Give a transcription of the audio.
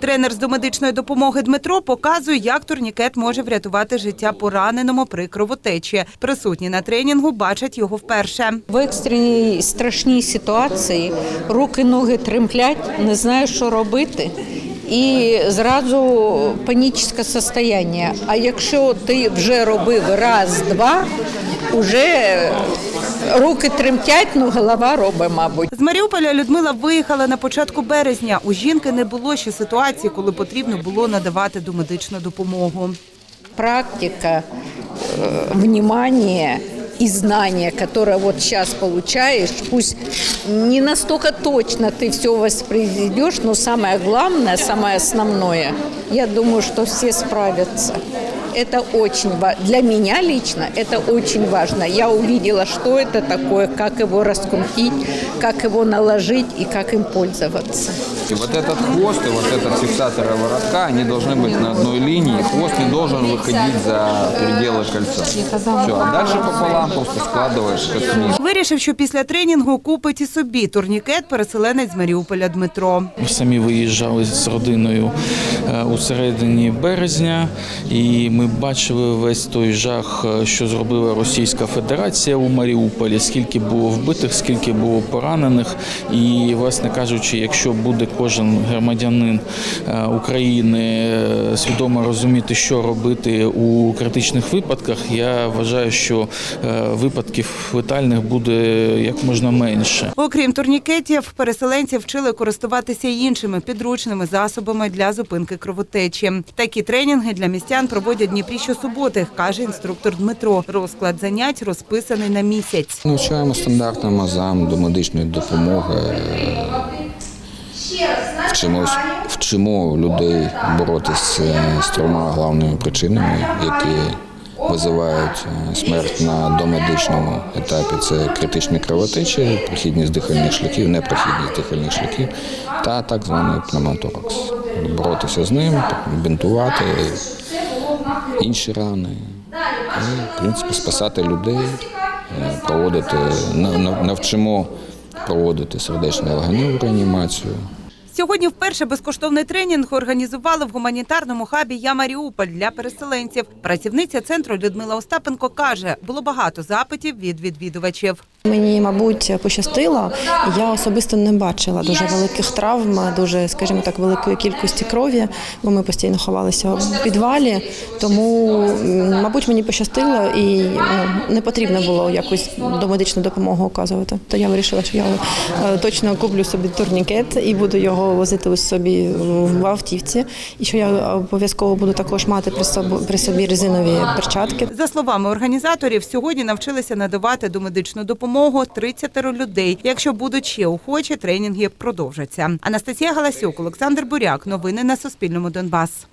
Тренер з домедичної допомоги Дмитро показує, як турнікет може врятувати життя пораненому при кровотечі. Присутні на тренінгу бачать його вперше. В екстреній страшній ситуації руки, ноги тремплять, не знаю, що робити. І зразу панічне состояння. А якщо ти вже робив раз, два, вже руки тремтять, ну голова робить, мабуть. З Маріуполя Людмила виїхала на початку березня. У жінки не було ще ситуації, коли потрібно було надавати домедичну допомогу. Практика, э, внимание и знания, которые вот сейчас получаешь, пусть не настолько точно ты все воспроизведешь, но самое главное, самое основное, я думаю, что все справятся. Это очень важно. Для меня лично это очень важно. Я увидела, что это такое, как его раскрутить, как его наложить и как им пользоваться. И вот этот хвост и вот этот фиксатор воротка, они должны быть на одной линии. Хвост не должен выходить за пределы кольца. Все, а дальше пополам просто складываешь как книгу. Вирішив, що після тренінгу купить і собі турнікет переселенець з Маріуполя Дмитро. Ми самі виїжджали з родиною е, у середині березня, і ми бачили весь той жах, е, що зробила Російська Федерація у Маріуполі, скільки було вбитих, скільки було поранених. І, власне кажучи, якщо буде кожен громадянин е, України е, свідомо розуміти, що робити у критичних випадках, я вважаю, що е, випадків летальних буде як можна менше. Окрім турнікетів, переселенців вчили користуватися іншими підручними засобами для зупинки кровотечі. Такі тренінги для містян проводять Дніпрі щосуботи, каже інструктор Дмитро. Розклад занять розписаний на місяць. Навчаємо стандартним азам до медичної допомоги. Вчимо, вчимо людей боротися з трьома головними причинами, які визивають е, смерть на домедичному етапі. Це критичні кровотечі, прохідність дихальних шляхів, непрохідність дихальних шляхів та так званий пневмоторакс. Боротися з ним, бінтувати інші рани. І, в принципі, спасати людей, е, проводити, на- на- навчимо проводити сердечно-легеневу реанімацію. Сьогодні вперше безкоштовний тренінг організували в гуманітарному хабі Я Маріуполь для переселенців. Працівниця центру Людмила Остапенко каже, було багато запитів від відвідувачів. Мені, мабуть, пощастило. Я особисто не бачила дуже великих травм, дуже, скажімо так, великої кількості крові, бо ми постійно ховалися в підвалі. Тому, мабуть, мені пощастило і ну, не потрібно було якусь домедичну допомогу оказувати. То я вирішила, що я е, точно куплю собі турнікет і буду його возити ось собі в автівці. І що я обов'язково буду також мати при собі, при собі резинові перчатки. За словами організаторів, сьогодні навчилися надавати домедичну допомогу 30 людей. Якщо будуть ще охочі, тренінги продовжаться. Анастасія Галасюк, Олександр Буряк. Новини на Суспільному Донбас.